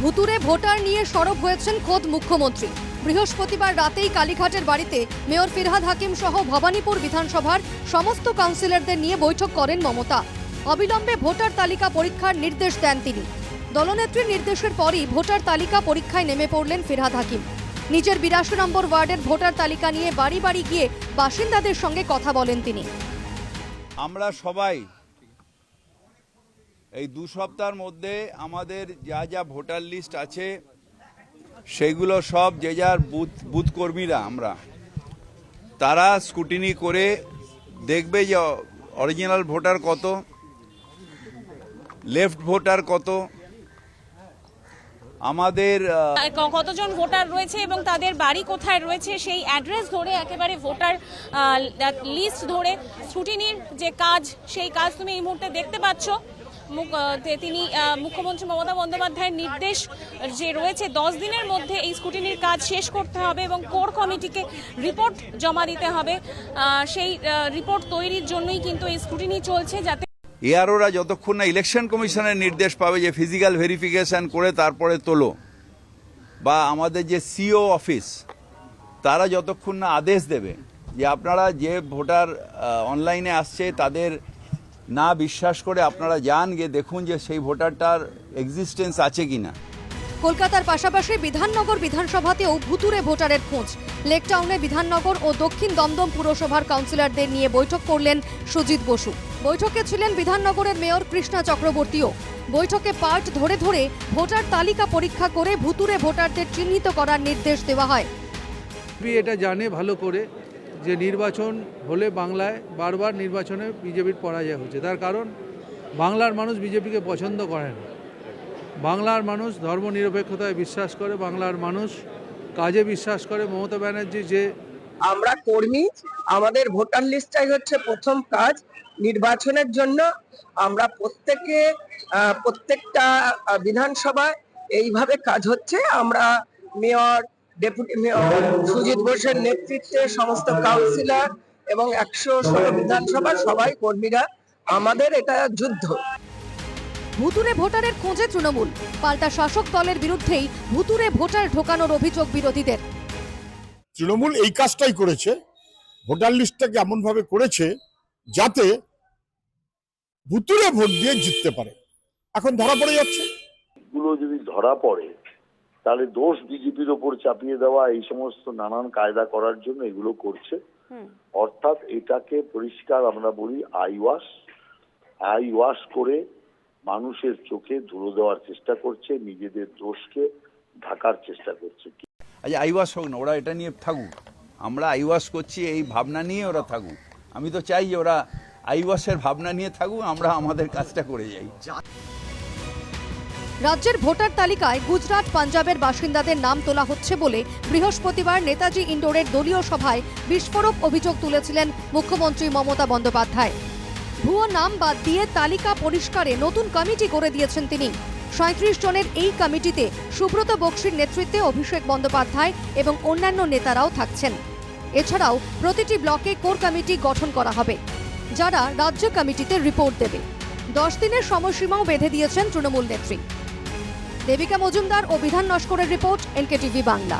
ভুতুরে ভোটার নিয়ে সরব হয়েছেন খোদ মুখ্যমন্ত্রী। বৃহস্পতিবার রাতেই কালীঘাটের বাড়িতে মেয়র ফিরহাদ হাকিম সহ ভবানীপুর বিধানসভার সমস্ত কাউন্সিলরদের নিয়ে বৈঠক করেন মমতা। অবিলম্বে ভোটার তালিকা পরীক্ষার নির্দেশ দেন তিনি। দলনেত্রীর নির্দেশের পরই ভোটার তালিকা পরীক্ষায় নেমে পড়লেন ফিরহাদ হাকিম। নিজের বিরাশি নম্বর ওয়ার্ডের ভোটার তালিকা নিয়ে বাড়ি বাড়ি গিয়ে বাসিন্দাদের সঙ্গে কথা বলেন তিনি। আমরা সবাই এই দু সপ্তাহের মধ্যে আমাদের যা যা ভোটার লিস্ট আছে, সেগুলো সব যে যার বুথ বুথ কর্মীরা আমরা। তারা স্কুটিনি করে দেখবে যে অরিজিনাল ভোটার কত, লেফট ভোটার কত। আমাদের কতজন ভোটার রয়েছে এবং তাদের বাড়ি কোথায় রয়েছে সেই অ্যাড্রেস ধরে একেবারে ভোটার লিস্ট ধরে স্ক্রুটিনির যে কাজ, সেই কাজ তুমি এই মুহূর্তে দেখতে পাচ্ছ। তিনি মুখ্যমন্ত্রী মমতা বন্দ্যোপাধ্যায়ের নির্দেশ যে রয়েছে, দশ দিনের মধ্যে এই স্কুটিনির কাজ শেষ করতে হবে এবং কোর কমিটিকে রিপোর্ট জমা দিতে হবে। সেই রিপোর্ট তৈরির জন্যই কিন্তু এই স্কুটিনি চলছে যাতে এআরওরা যতক্ষণ না ইলেকশন কমিশনের নির্দেশ পাবে যে ফিজিক্যাল ভেরিফিকেশন করে তারপরে তোলো, বা আমাদের যে সিও অফিস, তারা যতক্ষণ না আদেশ দেবে যে আপনারা যে ভোটার অনলাইনে আসছে তাদের না বিশ্বাস করে আপনারা যান গিয়ে দেখুন যে সেই ভোটারটার এক্সিস্টেন্স আছে কিনা। কলকাতার পাশাপাশি বিধাননগর বিধানসভাতেও ভুতুরে ভোটারের খোঁজ। লেকটাউনে বিধাননগর ও দক্ষিণ দমদম পুরসভার কাউন্সিলরদের নিয়ে বৈঠক করলেন সুজিত বসু। বৈঠকে ছিলেন বিধাননগরের মেয়র কৃষ্ণা চক্রবর্তীও। বৈঠকে পার্ট ধরে ধরে ভোটার তালিকা পরীক্ষা করে ভুতুরে ভোটারদের চিহ্নিত করার নির্দেশ দেওয়া হয়। এটা জানে ভালো করে। যে নির্বাচন হলে বাংলায় বারবার নির্বাচনে বিজেপির পরাজয় হচ্ছে। তার কারণ, বাংলার মানুষ বিজেপিকে পছন্দ করে না। বাংলার মানুষ ধর্মনিরপেক্ষতায় বিশ্বাস করে, বাংলার মানুষ কাজে বিশ্বাস করে। মমতা ব্যানার্জি যে আমরা কর্মী, আমাদের ভোটার লিস্টটাই হচ্ছে প্রথম কাজ নির্বাচনের জন্য। আমরা প্রত্যেকে প্রত্যেকটা বিধানসভায় এইভাবে কাজ হচ্ছে। আমরা মেয়র ডেপুটি মেয়র সুজিত ঘোষের নেতৃত্বে সমস্ত কাউন্সিলর এবং একশো ষোলো বিধানসভা সবাই কর্মীরা আমাদের এটা যুদ্ধ। ভুতুরে ভোটারের খোঁজে তৃণমূল। পাল্টা শাসক দলের বিরুদ্ধেই ভুতুরে ভোটার ঢোকানোর অভিযোগ বিরোধীদের। তৃণমূল এই কাজটাই করেছে ভোটার লিস্টটাকে এমনভাবে করেছে যাতে ভুতুরে ভোট দিয়ে জিততে পারে। এখন ধরা পড়ে যাচ্ছে। গুলো যদি ধরা পড়ে তাহলে দোষ বিজেপির ওপর চাপিয়ে দেওয়া এই সমস্ত নানান কায়দা করার জন্য এগুলো করছে। অর্থাৎ এটাকে পরিষ্কার আমরা বলি আই ওয়াশ আই ওয়াশ করে মানুষের চোখে ধুলো দেওয়ার চেষ্টা করছে নিজেদের দোষকে ঢাকার চেষ্টা করছে। আচ্ছা আইওয়াস হোক না ওরা এটা নিয়ে থাকুক। আমরা আইওয়াস করছি এই ভাবনা নিয়ে ওরা থাকুক। আমি তো চাই যে ওরা আইওয়াসের ভাবনা নিয়ে থাকুক আমরা আমাদের কাজটা করে যাই। রাজ্যের ভোটার তালিকায় গুজরাট পাঞ্জাবের বাসিন্দাদের নাম তোলা হচ্ছে বলে বৃহস্পতিবার নেতাজি ইন্ডোরের দলীয় সভায় বিস্ফোরক অভিযোগ তুলেছিলেন মুখ্যমন্ত্রী মমতা বন্দ্যোপাধ্যায়। ভুয়ো নাম বাদ দিয়ে তালিকা পরিষ্কারে নতুন কমিটি করে দিয়েছেন তিনি। সাঁত্রিশ জনের এই কমিটিতে সুব্রত বক্সির নেতৃত্বে অভিষেক বন্দ্যোপাধ্যায় এবং অন্যান্য নেতারাও থাকছেন। এছাড়াও প্রতিটি ব্লকে কোর কমিটি গঠন করা হবে। যারা রাজ্য কমিটিতে রিপোর্ট দেবে। দশ দিনের সময়সীমাও বেঁধে দিয়েছেন তৃণমূল নেত্রী। দেবিকা মজুমদার ও বিধান নস্করের রিপোর্ট এনকেটিভি বাংলা।